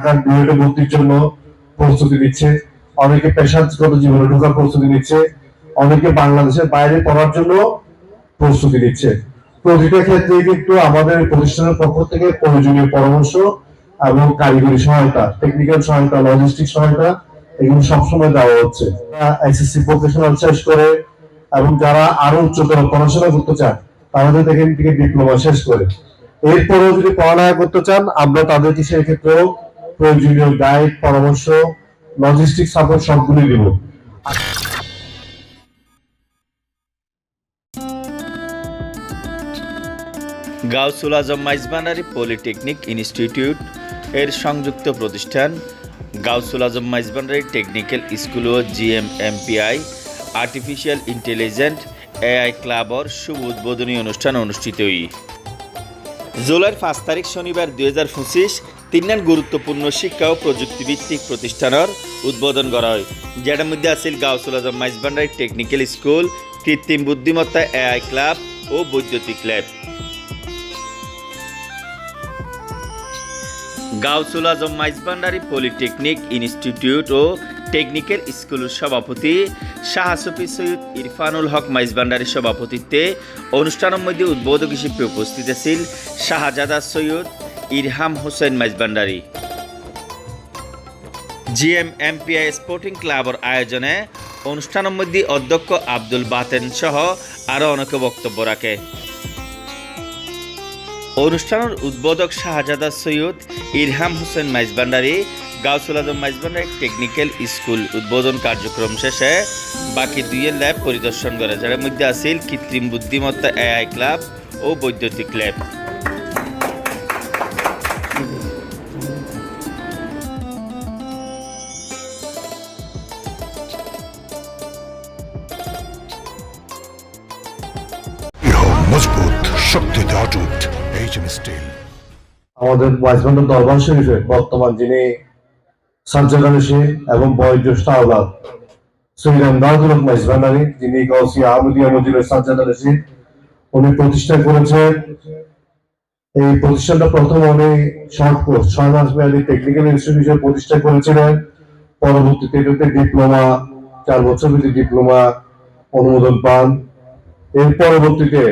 ঢাকার বিএডে ভর্তির জন্য প্রস্তুতি নিচ্ছে। অনেকে পেশাগত জীবনে ঢোকার প্রস্তুতি নিচ্ছে। অনেকে বাংলাদেশের বাইরে পড়ার জন্য প্রস্তুতি নিচ্ছে। প্রতিটা ক্ষেত্রে কিন্তু আমাদের প্রতিষ্ঠানের পক্ষ থেকে প্রয়োজনীয় পরামর্শ এবং কারিগরি সহায়তা টেকনিক্যাল সহায়তা লজিস্টিক সহায়তা এগুলো সবসময় দেওয়া হচ্ছে। এসএসসি ভোকেশনাল শেষ করে এবং যারা আরও উচ্চতর পড়াশোনা করতে চান থেকে ডিপ্লোমা শেষ করে। এরপরেও যদি পড়ালেখা করতে চান, আমরা তাদেরকে সেই ক্ষেত্রেও প্রয়োজনীয় গাইড পরামর্শ লজিস্টিক সাপোর্ট সবগুলি দিব। গাউসুল আজম মাইজবান্ডারি পলিটেকনিক ইনস্টিটিউট এর সংযুক্ত প্রতিষ্ঠান গাউসুল আজম মাইজবান্ডারি টেকনিক্যাল স্কুল ও জিএমএমপিআই আর্টিফিশিয়াল ইন্টেলিজেন্ট এআই ক্লাবর শুভ উদ্বোধনী অনুষ্ঠান অনুষ্ঠিত হই। জুলাইয়ের পাঁচ তারিখ শনিবার দুই তিনজন গুরুত্বপূর্ণ শিক্ষা ও প্রযুক্তিভিত্তিক প্রতিষ্ঠানের উদ্বোধন করা হয়। যেটার মধ্যে আছিল গাউসুল আজম মাইজবান্ডারি টেকনিক্যাল স্কুল, কৃত্রিম বুদ্ধিমত্তা এআই ক্লাব ও বৈদ্যুতিক lab. Gausul Azam Maizbhandari polytechnic institute ও টেকনিক্যাল স্কুলের সভাপতি শাহ সফি সৈয়দ ইরফানুল হক মাইজবান্ডারির সভাপতিত্বে অনুষ্ঠানের মধ্যে উদ্বোধক হিসেবে উপস্থিত আছেন Shahzada Syed Irham Hossain Maizbhandari GM MPI sporting ক্লাবের আয়োজনে অনুষ্ঠানের মধ্যে অধ্যক্ষ আব্দুল বাতেন সহ আরও অনেকে বক্তব্য রাখে। অনুষ্ঠানের উদ্বোধক শাহজাদা সৈয়দ ইরহাম হোসেন মাইজবান্ডারি গাউসুল মাইজবান্ডারি টেকনিক্যাল স্কুল উদ্বোধন কার্যক্রম শেষে বাকি দুইয়ের ল্যাব পরিদর্শন করে, যার মধ্যে আছিল কৃত্রিম বুদ্ধিমত্তা এআই ক্লাব ও বৈদ্যুতিক ল্যাব। মজবুত শক্তিতে অটুট। এইচএম স্টিল আমাদের ওয়াইসবান্ডার দরবার শরীফে বর্তমান যিনি আলী এবং বয়োজ্যেষ্ঠ আওলাদ সৈয়দ আমদাদুল হক মাইজবান্ডারি যিনি গৌসি আহমদিয়া মজিদের সাজ্জাদ আলী উনি প্রতিষ্ঠা করেছেন এই প্রতিষ্ঠানটা প্রথম উনি শর্ট কোর্স, ছয় মাস মেয়াদী টেকনিক্যাল ইনস্টিটিউট হিসেবে প্রতিষ্ঠা করেছিলেন। পরবর্তীতে এটাতে ডিপ্লোমা চার বছর মেয়াদী ডিপ্লোমা অনুমোদন পান। এর পরবর্তীতে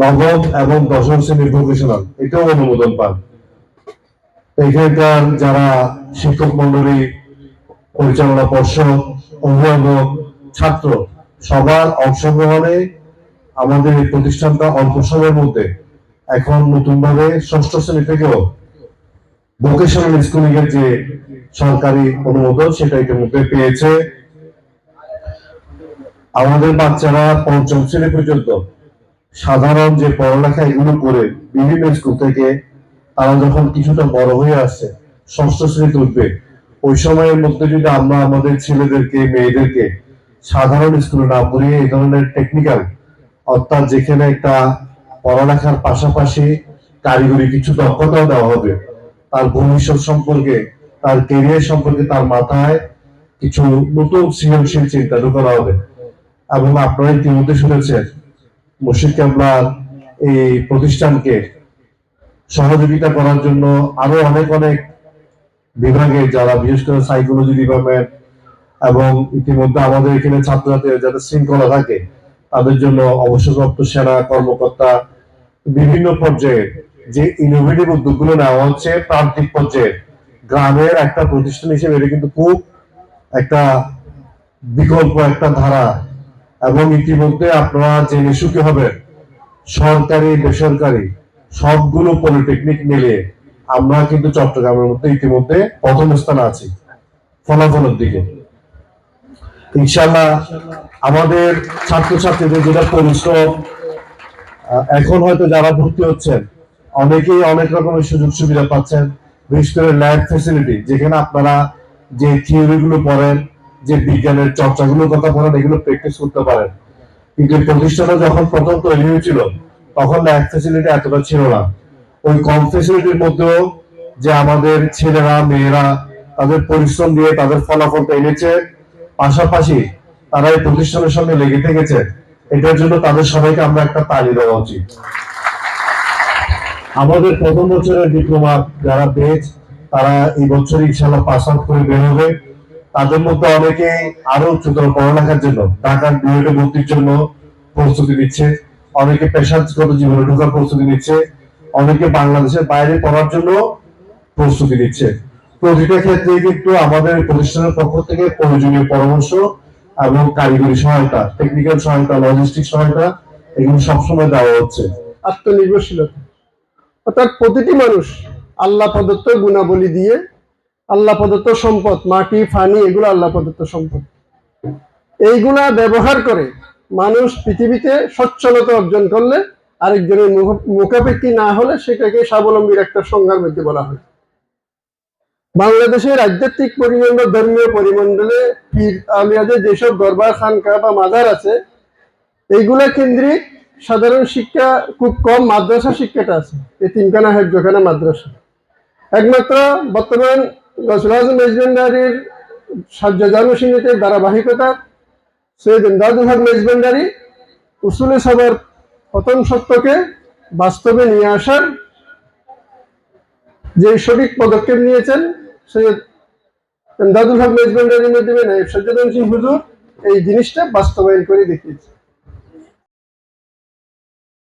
নবম এবং দশম শ্রেণির ভোকেশনাল এটাও অনুমোদন পান। এখানকার যারা শিক্ষক মন্ডলী, পরিচালনা পর্ষদ, অভিভাবক, ছাত্র, সবার অংশগ্রহণে আমাদের এই প্রতিষ্ঠানটা অল্প সময়ের মধ্যে এখন নতুন ভাবে ষষ্ঠ শ্রেণি থেকেও ভোকেশনাল স্কুলিং এর যে সরকারি অনুমোদন, সেটা ইতিমধ্যে পেয়েছে। আমাদের বাচ্চারা পঞ্চম শ্রেণি পর্যন্ত সাধারণ যে পড়ালেখা এগুলো করে বিভিন্ন স্কুল থেকে তারা যখন কিছুটা বড় হয়ে আসছে, ষষ্ঠ শ্রেণীতে উঠবে, ওই সময়ের মধ্যে যদি আমরা আমাদের ছেলেদেরকে, মেয়েদেরকে সাধারণ স্কুলে না পড়িয়ে এই ধরনের টেকনিক্যাল অর্থাৎ যেখানে একটা পড়ালেখার পাশাপাশি কারিগরি কিছু দক্ষতাও দেওয়া হবে, তার ভবিষ্যৎ সম্পর্কে, তার কেরিয়ার সম্পর্কে তার মাথায় কিছু নতুন সৃজনশীল চিন্তা ঢুকানো হবে। এবং আপনারা ইতিমধ্যে শুনেছেন মুর্শিদ কাবলার এই প্রতিষ্ঠানকে সহযোগিতা করার জন্য আরও অনেক অনেক বিভাগে, যারা বিশেষ করে সাইকোলজি ডিপার্টমেন্ট এবং ইতিমধ্যে আমাদের এখানে ছাত্রছাত্রীরা যাতে শৃঙ্খলা থাকে, তাদের জন্য অবসরপ্রাপ্ত সেনা কর্মকর্তা বিভিন্ন পর্যায়ে যে ইনোভেটিভ উদ্যোগগুলো নেওয়া হচ্ছে প্রান্তিক পর্যায়ে, গ্রামের একটা প্রতিষ্ঠান হিসেবে এটা কিন্তু খুব একটা বিকল্প একটা ধারা এবং ইতিমধ্যে আপনারা জেনে সুখী হবেন সরকারি, বেসরকারি, সবগুলো পলিটেকনিক মিলিয়ে আমরা কিন্তু চট্টগ্রামের মধ্যে ইতিমধ্যে প্রথম স্থানে আছি, ফলাফলের দিকে। ইনশাল্লাহ আমাদের ছাত্রছাত্রীদের যেটা পরিশ্রম এখন হয়তো যারা ভর্তি হচ্ছেন, অনেকেই অনেক রকমের সুযোগ সুবিধা পাচ্ছেন, বিশেষ করে ল্যাব ফেসিলিটি যেখানে আপনারা যে থিওরি গুলো পড়েন যে বিজ্ঞানের চর্চাগুলোর কথা পড়েন এগুলো প্র্যাকটিস করতে পারেন। কিন্তু প্রতিষ্ঠানটা যখন প্রথম তৈরি হয়েছিল, তখন ল্যাব ফেসিলিটি এতটা ছিল না। ওই কম ফেসিলিটির মধ্যেও যে আমাদের ছেলেরা, মেয়েরা তাদের পরিশ্রম দিয়ে তাদের ফলাফলটা এনেছে, পাশাপাশি তারা এই প্রতিষ্ঠানের সঙ্গে লেগে থেকেছে। এটার জন্য তাদের সবাইকে আমরা একটা তালি দেওয়া উচিত। আমাদের প্রথম বছরের ডিপ্লোমা যারা বেচ, তারা এই বছর ইনশাল্লাহ পাস আউট করে বের হবে তাদের মধ্যে অনেকে আরও উচ্চতর পড়ালেখার জন্য ঢাকার বিএডে ভর্তির জন্য প্রস্তুতি নিচ্ছে। অনেকে পেশাগত জীবনে ঢোকার প্রস্তুতি নিচ্ছে। অনেকে বাংলাদেশের বাইরে পড়ার জন্য প্রস্তুতি নিচ্ছে। প্রতিটা ক্ষেত্রে কিন্তু আমাদের প্রতিষ্ঠানের পক্ষ থেকে প্রয়োজনীয় পরামর্শ এবং কারিগরি সহায়তা টেকনিক্যাল সহায়তা লজিস্টিক সহায়তা এগুলো সবসময় দেওয়া হচ্ছে। আত্মনির্ভরশীলতা। অর্থাৎ প্রতিটি মানুষ আল্লাহ প্রদত্ত গুণাবলী দিয়ে আল্লাহ প্রদত্ত সম্পদ, মাটি ফানি এগুলো আল্লাহ প্রদত্ত সম্পদ। এইগুলা ব্যবহার করে মানুষ পৃথিবীতে সচ্ছলতা অর্জন করলে আরেকজনের মুখ- মুখাপেক্ষি না হলে সেটাকে স্বাবলম্বীর একটা সংজ্ঞার মধ্যে বলা হয়। বাংলাদেশের আধ্যাত্মিক পরিমণ্ডল ধর্মীয় পরিমণ্ডলে পীর আলিয়াদের যেসব দরবার খানকা বা মাজার আছে, এইগুলা কেন্দ্রিক সাধারণ শিক্ষা খুব কম, মাদ্রাসা শিক্ষাটা আছে। এই তিনখানা হেফজখানা মাদ্রাসা। একমাত্র বর্তমান গসুল আজম মেজবেন্ডারির সাজ্জাদানুসিনীতের ধারাবাহিকতা, সৈয়দ ইমদাদুল হক উসুলে সবার প্রথম সত্যকে বাস্তবে নিয়ে আসার যে সঠিক পদক্ষেপ নিয়েছেন সৈয়দ ইমদাদুল হক মেজবেন্ডারির মাধ্যমে নাইব সাজ্জাদানুসিন হুজুর, এই জিনিসটা বাস্তবায়ন করে দেখিয়েছে